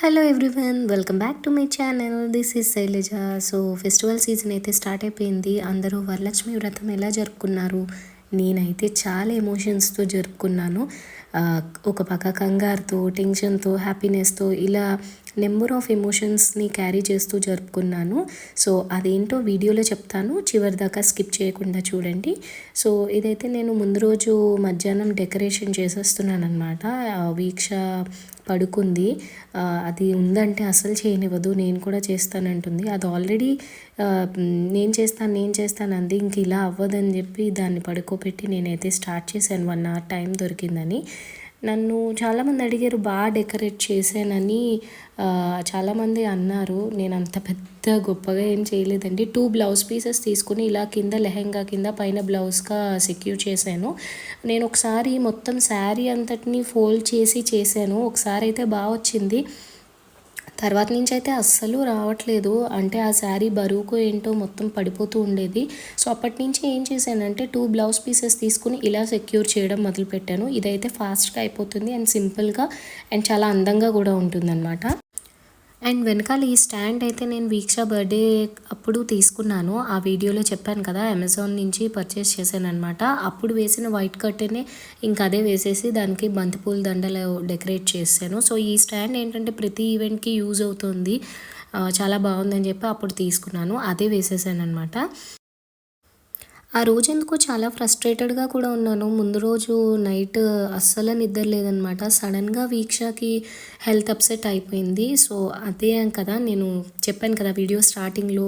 Hello everyone welcome back to my channel this is Sailaja so festival season అయితే start అయిపోయింది. అందరూ వరలక్ష్మి వ్రతం ఎలా జరుపుకున్నారు? నేనైతే చాలా ఎమోషన్స్తో జరుపుకున్నాను. ఒక పక్క కంగారుతో టెన్షన్తో హ్యాపీనెస్తో ఇలా నెంబర్ ఆఫ్ ఎమోషన్స్ని క్యారీ చేస్తూ జరుపుకున్నాను. సో అదేంటో వీడియోలో చెప్తాను. చివరి దాకా స్కిప్ చేయకుండా చూడండి. సో ఇదైతే నేను ముందు రోజు మధ్యాహ్నం డెకరేషన్ చేసేస్తున్నాను అనమాట వీక్ష పడుకుంది. అది ఉందంటే అసలు చేయనివ్వదు. నేను కూడా చేస్తానంటుంది. అది ఆల్రెడీ నేను చేస్తాను నేను చేస్తాను అంది. ఇంక ఇలా అవ్వదని చెప్పి దాన్ని పడుకోబెట్టి నేనైతే స్టార్ట్ చేశాను. వన్ అవర్ టైం దొరికిందని. నన్ను చాలామంది అడిగారు బాగా డెకరేట్ చేశానని. చాలామంది అన్నారు నేను అంత పెద్ద గొప్పగా ఏం చేయలేదండి. టూ బ్లౌజ్ పీసెస్ తీసుకుని ఇలా కింద లెహెంగా కింద పైన బ్లౌజ్గా సెక్యూర్ చేశాను. నేను ఒకసారి మొత్తం శారీ అంతటిని ఫోల్డ్ చేసి చేశాను. ఒకసారి అయితే బాగా వచ్చింది. తర్వాత నుంచి అయితే అస్సలు రావట్లేదు. అంటే ఆ శారీ బరువుకు ఏంటో మొత్తం పడిపోతూ ఉండేది. సో అప్పటి నుంచి ఏం చేశానంటే టూ బ్లౌజ్ పీసెస్ తీసుకుని ఇలా సెక్యూర్ చేయడం మొదలుపెట్టాను. ఇదైతే ఫాస్ట్గా అయిపోతుంది అండ్ సింపుల్గా అండ్ చాలా అందంగా కూడా ఉంటుందన్నమాట. అండ్ వెనకాల ఈ స్టాండ్ అయితే నేను వీక్ష బర్త్డే అప్పుడు తీసుకున్నాను. ఆ వీడియోలో చెప్పాను కదా అమెజాన్ నుంచి పర్చేస్ చేశాను అనమాట అప్పుడు వేసిన వైట్ కర్టెనే ఇంకా అదే వేసేసి దానికి బంతిపూల దండలు డెకరేట్ చేశాను. సో ఈ స్టాండ్ ఏంటంటే ప్రతి ఈవెంట్కి యూజ్ అవుతుంది. చాలా బాగుందని చెప్పి అప్పుడు తీసుకున్నాను. అదే వేసేసాను అనమాట ఆ రోజు ఎందుకో చాలా ఫ్రస్ట్రేటెడ్గా కూడా ఉన్నాను. ముందు రోజు నైట్ అస్సలు నిద్ర లేదనమాట సడన్గా వీక్షకి హెల్త్ అప్సెట్ అయిపోయింది. సో అదే కదా నేను చెప్పాను కదా వీడియో స్టార్టింగ్లో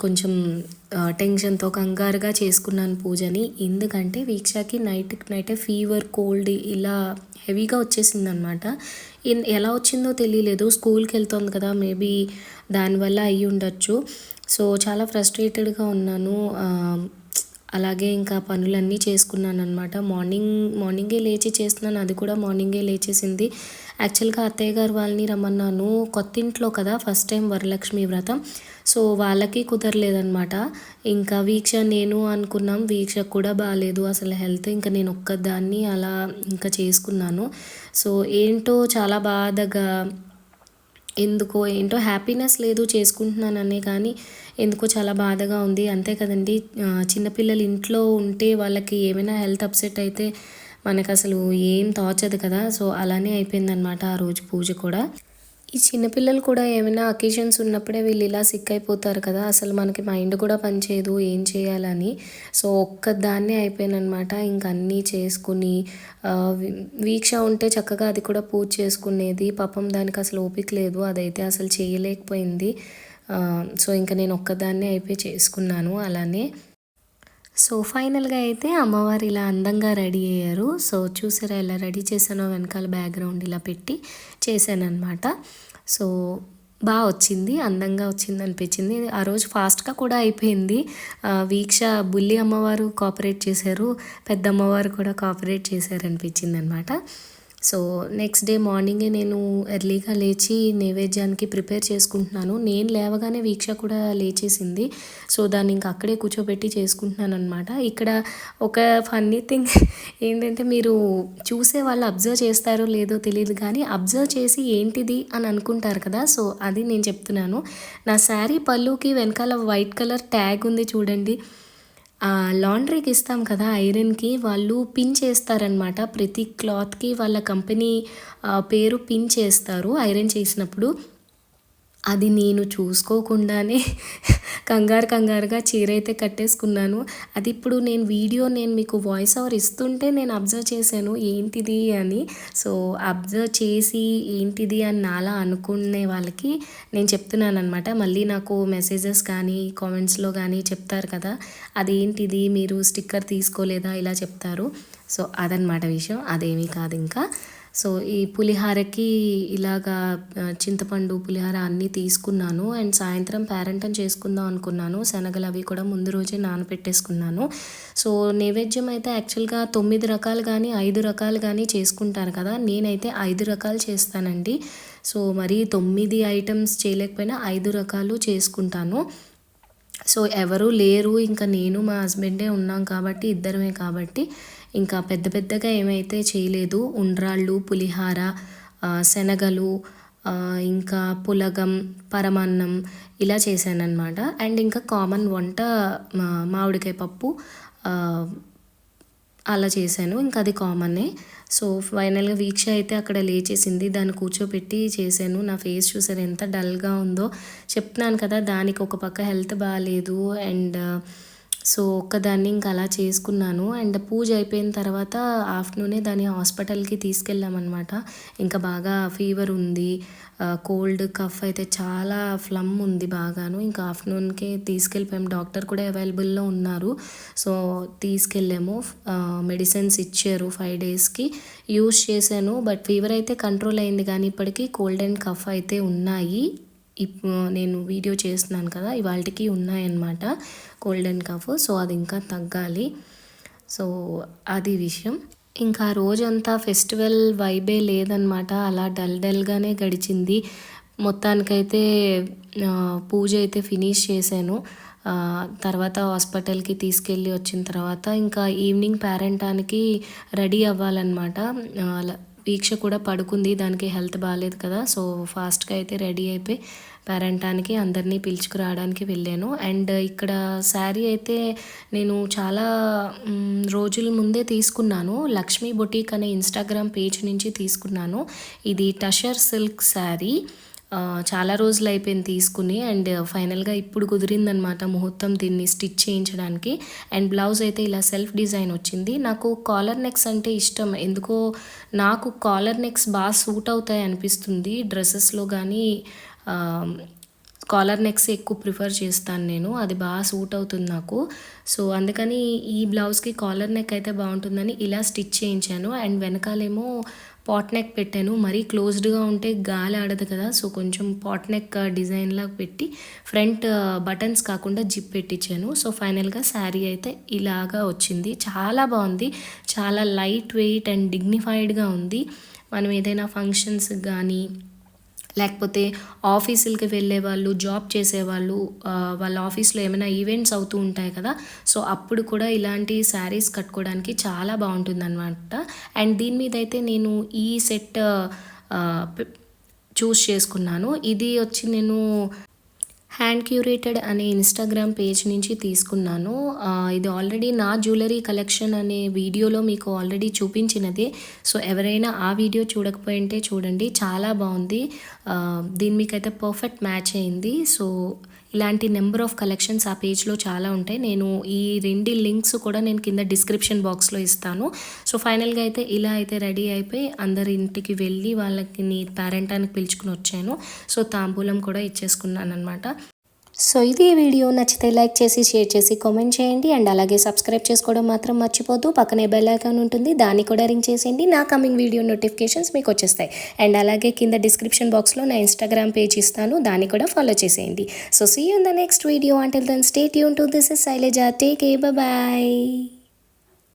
కొంచెం టెన్షన్తో కంగారుగా చేసుకున్నాను పూజని. ఎందుకంటే వీక్షకి నైట్ నైటే ఫీవర్ కోల్డ్ ఇలా హెవీగా వచ్చేసిందనమాట ఎలా వచ్చిందో తెలియలేదు. స్కూల్కి వెళ్తుంది కదా మేబీ దానివల్ల అయ్యి ఉండొచ్చు సో చాలా ఫ్రస్ట్రేటెడ్గా ఉన్నాను. అలాగే ఇంకా పనులన్నీ చేసుకున్నాను అనమాట మార్నింగ్ మార్నింగే లేచి చేస్తున్నాను. అది కూడా మార్నింగే లేచేసింది. యాక్చువల్గా అత్తయ్య గారు వాళ్ళని రమ్మన్నాను. కొత్త ఇంట్లో కదా ఫస్ట్ టైం వరలక్ష్మి వ్రతం. సో వాళ్ళకి కుదరలేదనమాట ఇంకా వీక్ష నేను అనుకున్నాం. వీక్ష కూడా బాగాలేదు అసలు హెల్త్ ఇంకా నేను ఒక్కదాన్ని అలా ఇంకా చేసుకున్నాను. సో ఏంటో చాలా బాధగా ఎందుకో ఏంటో హ్యాపీనెస్ లేదు చేసుకుంటున్నాననే కానీ ఎందుకో చాలా బాధగా ఉంది. అంతే కదండి. చిన్నపిల్లలు ఇంట్లో ఉంటే వాళ్ళకి ఏమైనా హెల్త్ అప్సెట్ అయితే మనకు అసలు ఏం తోచదు కదా. సో అలానే అయిపోయిందనమాట ఆ రోజు పూజ కూడా. ఈ చిన్నపిల్లలు కూడా ఏమైనా అకేషన్స్ ఉన్నప్పుడే వీళ్ళు ఇలా సిక్ అయిపోతారు కదా అసలు మనకి మైండ్ కూడా పనిచేయదు ఏం చేయాలని. సో ఒక్కదాన్నే అయిపోయానమాట ఇంక అన్నీ చేసుకుని వీక్ష ఉంటే చక్కగా అది కూడా పూజ చేసుకునేది. పాపం దానికి అసలు ఓపిక లేదు. అదైతే అసలు చేయలేకపోయింది. సో ఇంకా నేను ఒక్కదాన్నే అయిపోయి చేసుకున్నాను. అలానే సో ఫైనల్గా అయితే అమ్మవారు ఇలా అందంగా రెడీ అయ్యారు. సో చూసారా ఎలా రెడీ చేశానో వెనకాల బ్యాక్గ్రౌండ్ ఇలా పెట్టి చేశానమాట సో బాగా వచ్చింది అందంగా వచ్చింది అనిపించింది. ఆ రోజు ఫాస్ట్గా కూడా అయిపోయింది. వీక్ష బుల్లి అమ్మవారు కోఆపరేట్ చేశారు పెద్ద అమ్మవారు కూడా కోఆపరేట్ చేశారు అనిపించింది అనమాట సో నెక్స్ట్ డే మార్నింగే నేను ఎర్లీగా లేచి నైవేద్యానికి ప్రిపేర్ చేసుకుంటున్నాను. నేను లేవగానే వీక్ష కూడా లేచేసింది. సో దాన్ని ఇంకా అక్కడే కూర్చోబెట్టి చేసుకుంటున్నాను అనమాట ఇక్కడ ఒక ఫన్నీ థింగ్ ఏంటంటే మీరు చూసే వాళ్ళు అబ్జర్వ్ చేస్తారో లేదో తెలియదు కానీ అబ్జర్వ్ చేసి ఏంటిది అని అనుకుంటారు కదా సో అది నేను చెప్తున్నాను. నా శారీ పళ్ళుకి వెనకాల వైట్ కలర్ ట్యాగ్ ఉంది చూడండి. లాండ్రీకి ఇస్తాం కదా ఐరన్కి వాళ్ళు పిన్ చేస్తారనమాట ప్రతి క్లాత్కి వాళ్ళ కంపెనీ పేరు పిన్ చేస్తారు ఐరన్ చేసినప్పుడు. అది నేను చూసుకోకుండానే కంగారు కంగారుగా చీర అయితే కట్టేసుకున్నాను. అది ఇప్పుడు నేను వీడియో నేను మీకు వాయిస్ ఓవర్ ఇస్తుంటే నేను అబ్జర్వ్ చేశాను ఏంటిది అని. సో అబ్జర్వ్ చేసి ఏంటిది అని నాలా అనుకునే వాళ్ళకి నేను చెప్తున్నాను అనమాట మళ్ళీ నాకు మెసేజెస్ కానీ కామెంట్స్లో కానీ చెప్తారు కదా అదేంటిది? మీరు స్టిక్కర్ తీసుకోలేదా? ఇలా చెప్తారు. సో అదనమాట విషయం. అదేమీ కాదు ఇంకా. సో ఈ పులిహారకి ఇలాగా చింతపండు పులిహార అన్నీ తీసుకున్నాను. అండ్ సాయంత్రం పేరంటం చేసుకుందాం అనుకున్నాను. శనగలు అవి కూడా ముందు రోజే నానబెట్టేసుకున్నాను. సో నైవేద్యం అయితే యాక్చువల్గా తొమ్మిది రకాలు కానీ ఐదు రకాలు కానీ చేసుకుంటారు కదా. నేనైతే ఐదు రకాలు చేస్తానండి. సో మరి తొమ్మిది ఐటమ్స్ చేయలేకపోయినా ఐదు రకాలు చేసుకుంటాను. సో ఎవరు లేరు ఇంకా నేను మా హస్బెండే ఉన్నాం కాబట్టి ఇద్దరమే కాబట్టి ఇంకా పెద్ద పెద్దగా ఏమైతే చేయలేదు. ఉండ్రాళ్ళు పులిహార శనగలు ఇంకా పులగం పరమాన్నం ఇలా చేశానన్నమాట. అండ్ ఇంకా కామన్ వంట మా- మామిడికాయ పప్పు అలా చేశాను. ఇంకా అది కామనే. సో ఫైనల్గా వీక్ష అయితే అక్కడ లేచేసింది. దాన్ని కూర్చోపెట్టి చేశాను. నా ఫేస్ చూసారు ఎంత డల్గా ఉందో. చెప్తున్నాను కదా దానికి ఒక పక్క హెల్త్ బాగాలేదు అండ్ సో ఒక్కదాన్ని ఇంకా అలా చేసుకున్నాను. అండ్ పూజ అయిపోయిన తర్వాత ఆఫ్టర్నూనే దాన్ని హాస్పిటల్కి తీసుకెళ్ళామన్నమాట. ఇంకా బాగా ఫీవర్ ఉంది. కోల్డ్ కఫ్ అయితే చాలా ఫ్లమ్ ఉంది బాగాను. ఇంకా ఆఫ్టర్నూన్కే తీసుకెళ్ళిపోయాము డాక్టర్ కూడా అవైలబుల్లో ఉన్నారు. సో తీసుకెళ్ళాము. మెడిసిన్స్ ఇచ్చారు ఫైవ్ డేస్కి. యూస్ చేశాను. బట్ ఫీవర్ అయితే కంట్రోల్ అయింది కానీ ఇప్పటికీ కోల్డ్ అండ్ కఫ్ అయితే ఉన్నాయి. ఇప్పుడు నేను వీడియో చేస్తున్నాను కదా ఇవాళకి ఉన్నాయన్నమాట కోల్డ్ అండ్ కఫ్ సో అది ఇంకా తగ్గాలి. సో అది విషయం. ఇంకా రోజంతా ఫెస్టివల్ వైబే లేదనమాట అలా డల్ డల్గానే గడిచింది. మొత్తానికైతే పూజ అయితే ఫినిష్ చేశాను. తర్వాత హాస్పిటల్కి తీసుకెళ్ళి వచ్చిన తర్వాత ఇంకా ఈవినింగ్ పేరెంటానికి రెడీ అవ్వాలన్నమాట. అలా వీక్ష కూడా పడుకుంది. దానికి హెల్త్ బాగాలేదు కదా. సో ఫాస్ట్గా అయితే రెడీ అయిపోయి పేరంటానికి అందరినీ పిలుచుకురావడానికి వెళ్ళాను. అండ్ ఇక్కడ శారీ అయితే నేను చాలా రోజుల ముందే తీసుకున్నాను. లక్ష్మీ బొటీక్ అనే ఇన్స్టాగ్రామ్ పేజ్ నుంచి తీసుకున్నాను. ఇది టషర్ సిల్క్ శారీ. చాలా రోజులు అయిపోయింది తీసుకుని. అండ్ ఫైనల్గా ఇప్పుడు కుదిరిందనమాట ముహూర్తం దీన్ని స్టిచ్ చేయించడానికి. అండ్ బ్లౌజ్ అయితే ఇలా సెల్ఫ్ డిజైన్ వచ్చింది. నాకు కాలర్ నెక్స్ అంటే ఇష్టం. ఎందుకో నాకు కాలర్ నెక్స్ బాగా సూట్ అవుతాయి అనిపిస్తుంది. డ్రెస్సెస్లో కానీ కాలర్ నెక్స్ ఎక్కువ ప్రిఫర్ చేస్తాను నేను. అది బాగా సూట్ అవుతుంది నాకు. సో అందుకని ఈ బ్లౌజ్కి కాలర్ నెక్ అయితే బాగుంటుందని ఇలా స్టిచ్ చేయించాను. అండ్ వెనకాలేమో పాట్ నెక్ పెట్టాను. మరీ క్లోజ్డ్గా ఉంటే గాలి ఆడదు కదా. సో కొంచెం పాట్ నెక్ డిజైన్ లాగా పెట్టి ఫ్రంట్ బటన్స్ కాకుండా జిప్ పెట్టించాను. సో ఫైనల్గా శారీ అయితే ఇలాగా వచ్చింది. చాలా బాగుంది. చాలా లైట్ వెయిట్ అండ్ డిగ్నిఫైడ్గా ఉంది. మనం ఏదైనా ఫంక్షన్స్ కానీ లేకపోతే ఆఫీసులకి వెళ్ళే వాళ్ళు జాబ్ చేసేవాళ్ళు వాళ్ళ ఆఫీస్లో ఏమైనా ఈవెంట్స్ అవుతూ ఉంటాయి కదా. సో అప్పుడు కూడా ఇలాంటి శారీస్ కట్టుకోవడానికి చాలా బాగుంటుంది అనమాట అండ్ దీని మీద అయితే నేను ఈ సెట్ చూస్ చేసుకున్నాను. ఇది వచ్చి నేను హ్యాండ్ క్యూరేటెడ్ అనే ఇన్స్టాగ్రామ్ పేజ్ నుంచి తీసుకున్నాను. ఇది ఆల్రెడీ నా జ్యువెలరీ కలెక్షన్ అనే వీడియోలో మీకు ఆల్రెడీ చూపించినదే. సో ఎవరైనా ఆ వీడియో చూడకపోయింటే చూడండి. చాలా బాగుంది. దీని మీకైతే పర్ఫెక్ట్ మ్యాచ్ అయింది. సో ఇలాంటి నెంబర్ ఆఫ్ కలెక్షన్స్ ఆ పేజ్లో చాలా ఉంటాయి. నేను ఈ రెండు లింక్స్ కూడా నేను కింద డిస్క్రిప్షన్ బాక్స్లో ఇస్తాను. సో ఫైనల్గా అయితే ఇలా అయితే రెడీ అయిపోయి అందరి ఇంటికి వెళ్ళి వాళ్ళకి నీ పేరెంటానికి పిలుచుకుని వచ్చాను. సో తాంబూలం కూడా ఇచ్చేసుకున్నాను అనమాట సో ఇది ఈ వీడియో. నచ్చితే లైక్ చేసి షేర్ చేసి కామెంట్ చేయండి. అండ్ అలాగే సబ్స్క్రైబ్ చేసుకోవడం మాత్రం మర్చిపోద్దు పక్కనే బెల్ ఐకాన్ ఉంటుంది. దాన్ని కూడా రింగ్ చేసేయండి. నా కమింగ్ వీడియో నోటిఫికేషన్స్ మీకు వచ్చేస్తాయి. అండ్ అలాగే కింద డిస్క్రిప్షన్ బాక్స్లో నా ఇన్స్టాగ్రామ్ పేజ్ ఇస్తాను. దాన్ని కూడా ఫాలో చేసేయండి. So see in the next video until then stay Yoon to this is Sailaja take a bye